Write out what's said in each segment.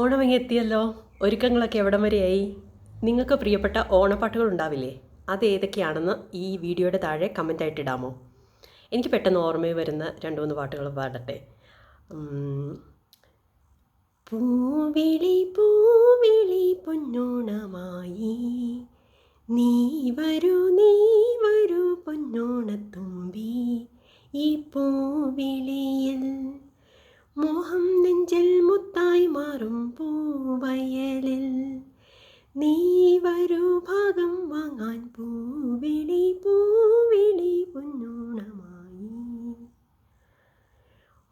ഓണമിങ്ങ് എത്തിയല്ലോ ഒരുക്കങ്ങളൊക്കെ എവിടം വരെയായി നിങ്ങൾക്ക് പ്രിയപ്പെട്ട ഓണപ്പാട്ടുകൾ ഉണ്ടാവില്ലേ? അത് ഏതൊക്കെയാണെന്ന് ഈ വീഡിയോയുടെ താഴെ കമന്റായിട്ട് ഇടാമോ? എനിക്ക് പെട്ടെന്ന് ഓർമ്മയിൽ വരുന്ന രണ്ട് മൂന്ന് പാട്ടുകൾ പാടട്ടെ. പൂവിളി പൂവിളി പൊന്നോണമായി. നീ വരൂ നീ വരൂ പൊന്നോണത്തുമ്പി. ഈ പൂവിളിയിൽ മോഹം നെഞ്ചൽ മാറും പൂവയലിൽ നീ വരൂ ഭാഗം വാങ്ങാൻ പൂവിളി പൂവിളി പൊന്നോണമായി.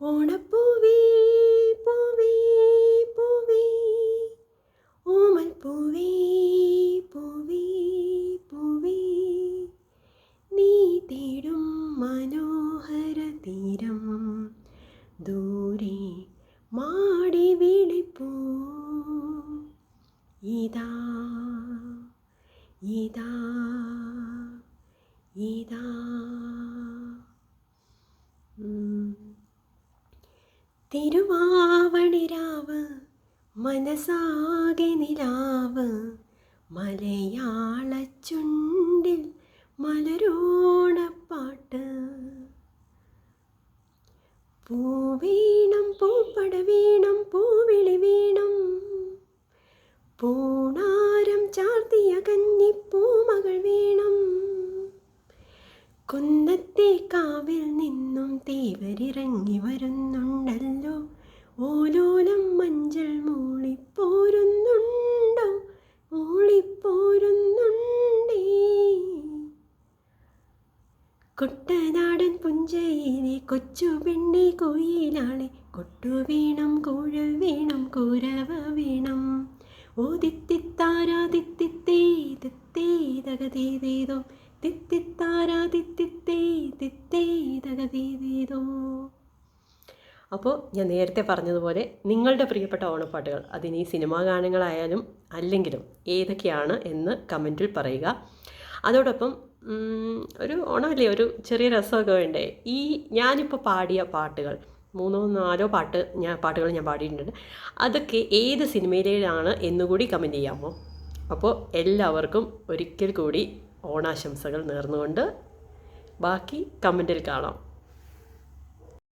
ഓണപ്പൂവി പൂവി പൂവി. ഓമൽ പൂവി പൂവി പൂവി. നീ തേടും മനോഹര തീരം. ദൂരെ മാടി വിളിപ്പൂ ഇതാ ഇതാ ഇതാ തിരുവാവണിരാവ് മനസാകെ നിലാവ് മലയാളച്ചുണ്ടിൽ മലരോണപ്പാട്ട്. പൂവീണം പൂപ്പട വീണം പൂവിളി വീണം പൂണാരം ചാർത്തിയ കന്നിപ്പൂമകൾ വീണം. കുന്നത്തെ കാവിൽ നിന്നും തേവരിറങ്ങി വരുന്നുണ്ടല്ലോ. ഓലോലം മഞ്ചൾ മൂളിപ്പോരുന്നുണ്ടോ? മൂളിപ്പോരുന്നുണ്ടേ. കുട്ടനാടൻ പുഞ്ചയിലെ കൊച്ചു പെണ്ണി കോയിലാളെ കൊട്ടു വീണം കൂഴ വീണം കൂരവ വീണം. ഓ തിത്തിത്താരാ തിത്തിത്തേ തിത്തേ തകതീതേതോ. തിത്തിത്താരാ തിത്തിത്തേ തിത്തേ തകതീതേതോ. അപ്പോൾ ഞാൻ നേരത്തെ പറഞ്ഞതുപോലെ നിങ്ങളുടെ പ്രിയപ്പെട്ട ഓണപ്പാട്ടുകൾ അതിനി സിനിമാ ഗാനങ്ങളായാലും അല്ലെങ്കിലും ഏതൊക്കെയാണ് എന്ന് കമന്റിൽ പറയുക. അതോടൊപ്പം ഒരു ഓണമല്ലേ ഒരു ചെറിയ രസമൊക്കെ വേണ്ടേ? ഈ ഞാനിപ്പോൾ പാടിയ പാട്ടുകൾ മൂന്നോ നാലോ പാട്ട് ഞാൻ പാട്ടുകൾ ഞാൻ പാടിയിട്ടുണ്ട്. അതൊക്കെ ഏത് സിനിമയിലാണ് എന്നുകൂടി കമന്റ് ചെയ്യാമോ? അപ്പോൾ എല്ലാവർക്കും ഒരിക്കൽ കൂടി ഓണാശംസകൾ നേർന്നുകൊണ്ട് ബാക്കി കമന്റിൽ കാണാം.